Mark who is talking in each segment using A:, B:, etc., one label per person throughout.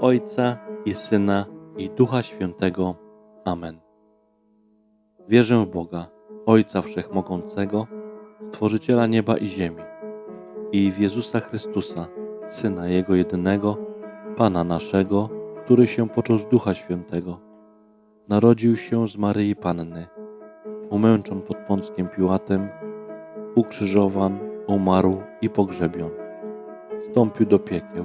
A: Ojca i Syna i Ducha Świętego. Amen. Wierzę w Boga, Ojca Wszechmogącego, Stworzyciela nieba i ziemi i w Jezusa Chrystusa, Syna Jego jedynego, Pana naszego, który się począł z Ducha Świętego. Narodził się z Maryi Panny, umęczon pod Pąckiem Piłatem, ukrzyżowan, umarł i pogrzebion. Wstąpił do piekieł,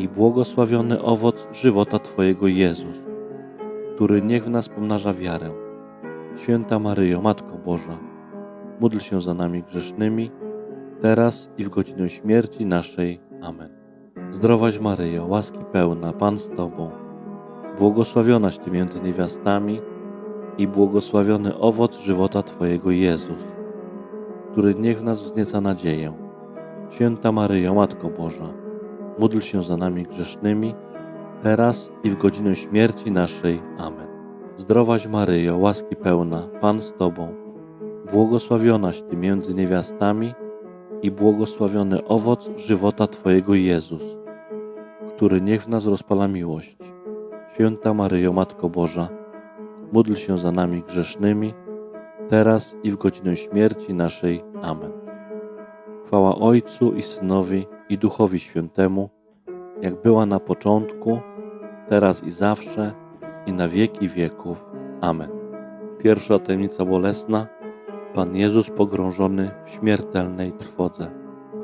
A: i błogosławiony owoc żywota Twojego Jezus, który niech w nas pomnaża wiarę. Święta Maryjo, Matko Boża, módl się za nami grzesznymi, teraz i w godzinę śmierci naszej. Amen. Zdrowaś Maryjo, łaski pełna, Pan z Tobą, błogosławionaś Ty między niewiastami i błogosławiony owoc żywota Twojego Jezus, który niech w nas wznieca nadzieję. Święta Maryjo, Matko Boża, módl się za nami grzesznymi, teraz i w godzinę śmierci naszej. Amen. Zdrowaś Maryjo, łaski pełna, Pan z Tobą, błogosławionaś Ty między niewiastami i błogosławiony owoc żywota Twojego Jezus, który niech w nas rozpala miłość. Święta Maryjo, Matko Boża, módl się za nami grzesznymi, teraz i w godzinę śmierci naszej. Amen. Chwała Ojcu i Synowi i Duchowi Świętemu, jak była na początku, teraz i zawsze, i na wieki wieków. Amen. Pierwsza tajemnica bolesna. Pan Jezus pogrążony w śmiertelnej trwodze.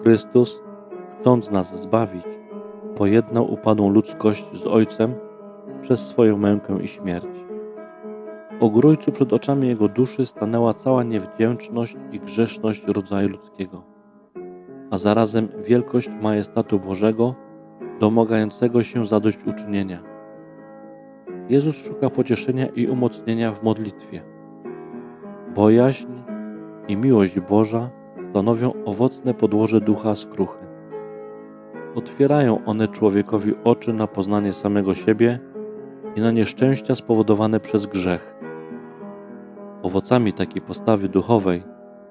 A: Chrystus, chcąc nas zbawić, pojednał upadłą ludzkość z Ojcem przez swoją mękę i śmierć. O grójcu przed oczami Jego duszy stanęła cała niewdzięczność i grzeszność rodzaju ludzkiego, a zarazem wielkość majestatu Bożego, domagającego się zadośćuczynienia. Jezus szuka pocieszenia i umocnienia w modlitwie. Bojaźń i miłość Boża stanowią owocne podłoże ducha skruchy. Otwierają one człowiekowi oczy na poznanie samego siebie i na nieszczęścia spowodowane przez grzech. Owocami takiej postawy duchowej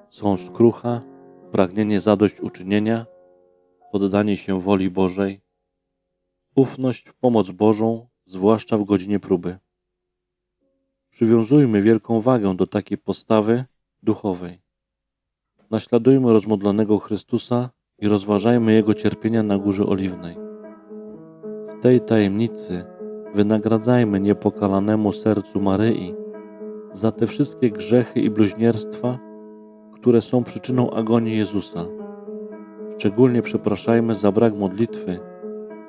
A: są skrucha, pragnienie zadośćuczynienia, poddanie się woli Bożej, ufność w pomoc Bożą, zwłaszcza w godzinie próby. Przywiązujmy wielką wagę do takiej postawy duchowej. Naśladujmy rozmodlonego Chrystusa i rozważajmy Jego cierpienia na Górze Oliwnej. W tej tajemnicy wynagradzajmy niepokalanemu sercu Maryi za te wszystkie grzechy i bluźnierstwa, które są przyczyną agonii Jezusa. Szczególnie przepraszajmy za brak modlitwy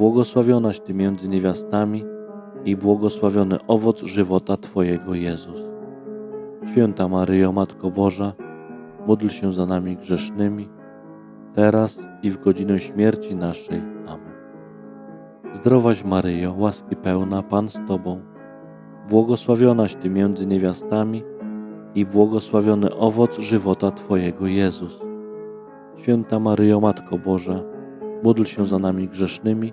A: błogosławionaś Ty między niewiastami i błogosławiony owoc żywota Twojego Jezus. Święta Maryjo, Matko Boża, módl się za nami grzesznymi, teraz i w godzinę śmierci naszej. Amen. Zdrowaś Maryjo, łaski pełna, Pan z Tobą, błogosławionaś Ty między niewiastami i błogosławiony owoc żywota Twojego Jezus. Święta Maryjo, Matko Boża, módl się za nami grzesznymi,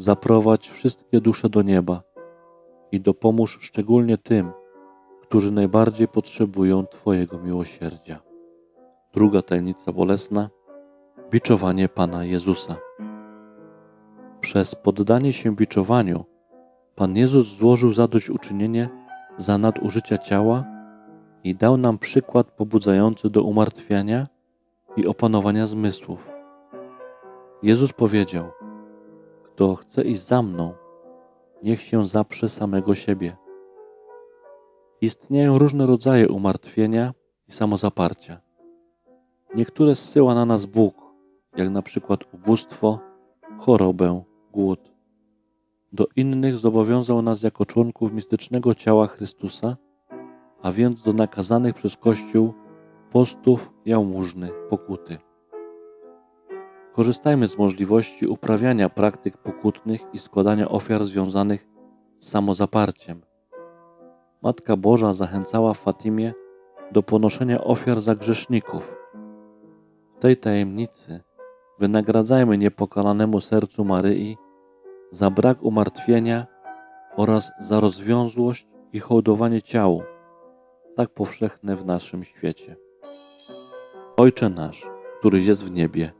A: zaprowadź wszystkie dusze do nieba i dopomóż szczególnie tym, którzy najbardziej potrzebują Twojego miłosierdzia. Druga tajemnica bolesna biczowanie Pana Jezusa. Przez poddanie się biczowaniu Pan Jezus złożył zadośćuczynienie za nadużycia ciała i dał nam przykład pobudzający do umartwiania i opanowania zmysłów. Jezus powiedział: Kto chce iść za mną, niech się zaprze samego siebie. Istnieją różne rodzaje umartwienia i samozaparcia. Niektóre zsyła na nas Bóg, jak na przykład ubóstwo, chorobę, głód. Do innych zobowiązał nas jako członków mistycznego ciała Chrystusa, a więc do nakazanych przez Kościół postów, jałmużny, pokuty. Korzystajmy z możliwości uprawiania praktyk pokutnych i składania ofiar związanych z samozaparciem. Matka Boża zachęcała Fatimie do ponoszenia ofiar za grzeszników. W tej tajemnicy wynagradzajmy niepokalanemu sercu Maryi za brak umartwienia oraz za rozwiązłość i hołdowanie ciału, tak powszechne w naszym świecie. Ojcze nasz, któryś jest w niebie,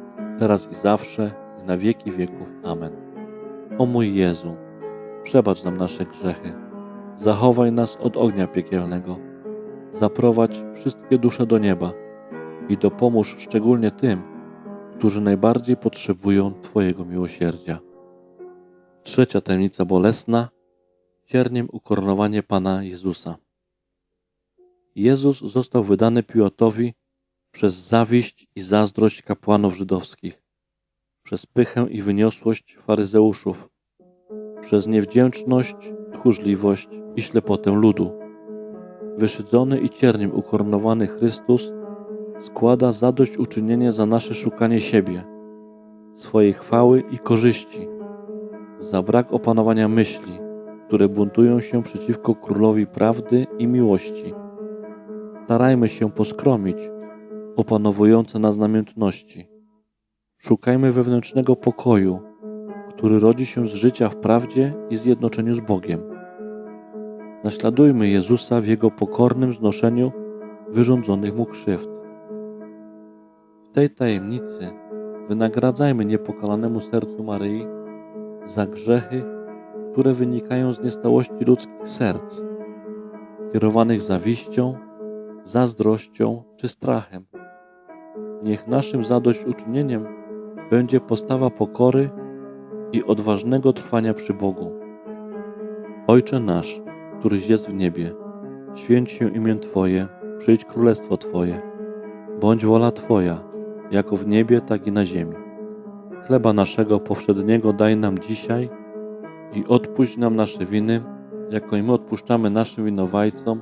A: teraz i zawsze, i na wieki wieków. Amen. O mój Jezu, przebacz nam nasze grzechy, zachowaj nas od ognia piekielnego, zaprowadź wszystkie dusze do nieba i dopomóż szczególnie tym, którzy najbardziej potrzebują Twojego miłosierdzia. Trzecia tajemnica bolesna, cierniem ukoronowanie Pana Jezusa. Jezus został wydany Piłatowi przez zawiść i zazdrość kapłanów żydowskich, przez pychę i wyniosłość faryzeuszów, przez niewdzięczność, tchórzliwość i ślepotę ludu. Wyszydzony i cierniem ukoronowany Chrystus składa zadośćuczynienie za nasze szukanie siebie, swojej chwały i korzyści, za brak opanowania myśli, które buntują się przeciwko królowi prawdy i miłości. Starajmy się poskromić opanowujące nas namiętności. Szukajmy wewnętrznego pokoju, który rodzi się z życia w prawdzie i zjednoczeniu z Bogiem. Naśladujmy Jezusa w Jego pokornym znoszeniu wyrządzonych Mu krzywd. W tej tajemnicy wynagradzajmy niepokalanemu sercu Maryi za grzechy, które wynikają z niestałości ludzkich serc, kierowanych zawiścią, zazdrością czy strachem. Niech naszym zadośćuczynieniem będzie postawa pokory i odważnego trwania przy Bogu. Ojcze nasz, któryś jest w niebie, święć się imię Twoje, przyjdź królestwo Twoje, bądź wola Twoja, jako w niebie, tak i na ziemi. Chleba naszego powszedniego daj nam dzisiaj i odpuść nam nasze winy, jako i my odpuszczamy naszym winowajcom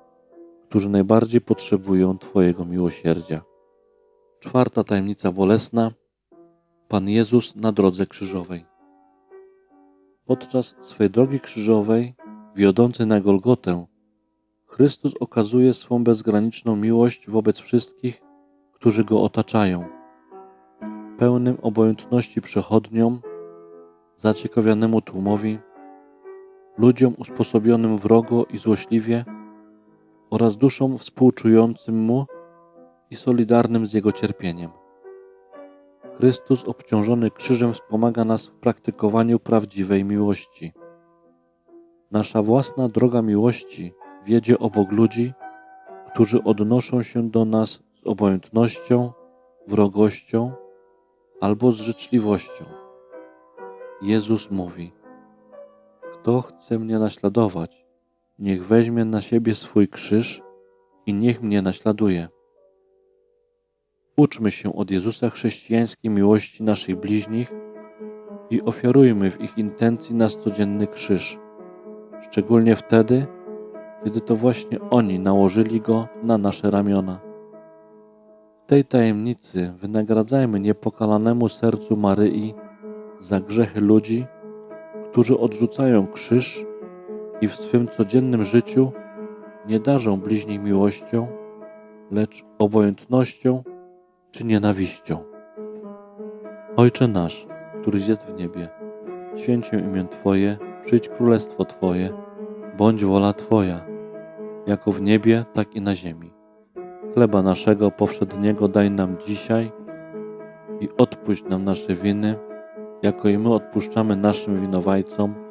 A: którzy najbardziej potrzebują Twojego miłosierdzia. Czwarta tajemnica bolesna. Pan Jezus na drodze krzyżowej. Podczas swej drogi krzyżowej, wiodącej na Golgotę, Chrystus okazuje swą bezgraniczną miłość wobec wszystkich, którzy Go otaczają. Pełnym obojętności przechodniom, zaciekawionemu tłumowi, ludziom usposobionym wrogo i złośliwie oraz duszom współczującym Mu i solidarnym z Jego cierpieniem. Chrystus obciążony krzyżem wspomaga nas w praktykowaniu prawdziwej miłości. Nasza własna droga miłości wiedzie obok ludzi, którzy odnoszą się do nas z obojętnością, wrogością albo z życzliwością. Jezus mówi: Kto chce mnie naśladować, niech weźmie na siebie swój krzyż i niech mnie naśladuje. Uczmy się od Jezusa chrześcijańskiej miłości naszych bliźnich i ofiarujmy w ich intencji nasz codzienny krzyż, szczególnie wtedy, kiedy to właśnie oni nałożyli go na nasze ramiona. W tej tajemnicy wynagradzajmy niepokalanemu sercu Maryi za grzechy ludzi, którzy odrzucają krzyż i w swym codziennym życiu nie darzą bliźnich miłością, lecz obojętnością czy nienawiścią. Ojcze nasz, któryś jest w niebie, święć imię Twoje, przyjdź królestwo Twoje, bądź wola Twoja, jako w niebie, tak i na ziemi. Chleba naszego powszedniego daj nam dzisiaj i odpuść nam nasze winy, jako i my odpuszczamy naszym winowajcom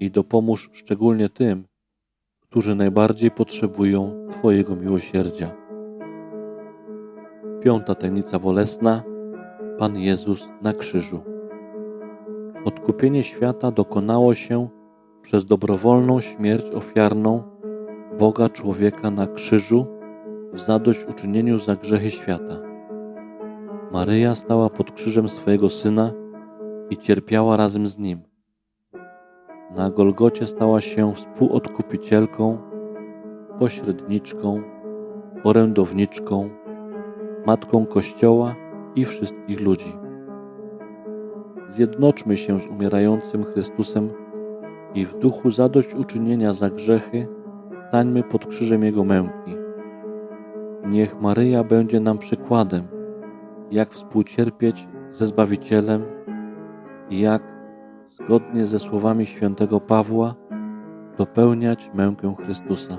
A: i dopomóż szczególnie tym, którzy najbardziej potrzebują Twojego miłosierdzia. Piąta tajemnica bolesna Pan Jezus na krzyżu. Odkupienie świata dokonało się przez dobrowolną śmierć ofiarną Boga człowieka na krzyżu w zadośćuczynieniu za grzechy świata. Maryja stała pod krzyżem swojego syna i cierpiała razem z nim. Na Golgocie stała się współodkupicielką, pośredniczką, orędowniczką, matką Kościoła i wszystkich ludzi. Zjednoczmy się z umierającym Chrystusem i w duchu zadośćuczynienia za grzechy stańmy pod krzyżem Jego męki. Niech Maryja będzie nam przykładem, jak współcierpieć ze Zbawicielem i jak, zgodnie ze słowami świętego Pawła, dopełniać mękę Chrystusa.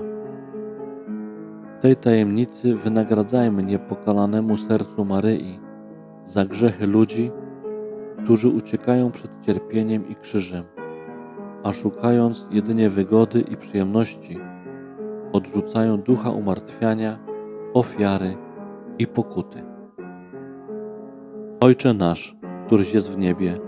A: W tej tajemnicy wynagradzajmy niepokalanemu sercu Maryi za grzechy ludzi, którzy uciekają przed cierpieniem i krzyżem, a szukając jedynie wygody i przyjemności, odrzucają ducha umartwiania, ofiary i pokuty. Ojcze nasz, któryś jest w niebie,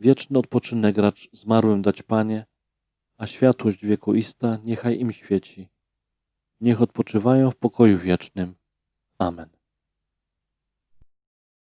A: Wieczny odpoczynek racz zmarłym dać Panie, a światłość wiekuista niechaj im świeci. Niech odpoczywają w pokoju wiecznym. Amen.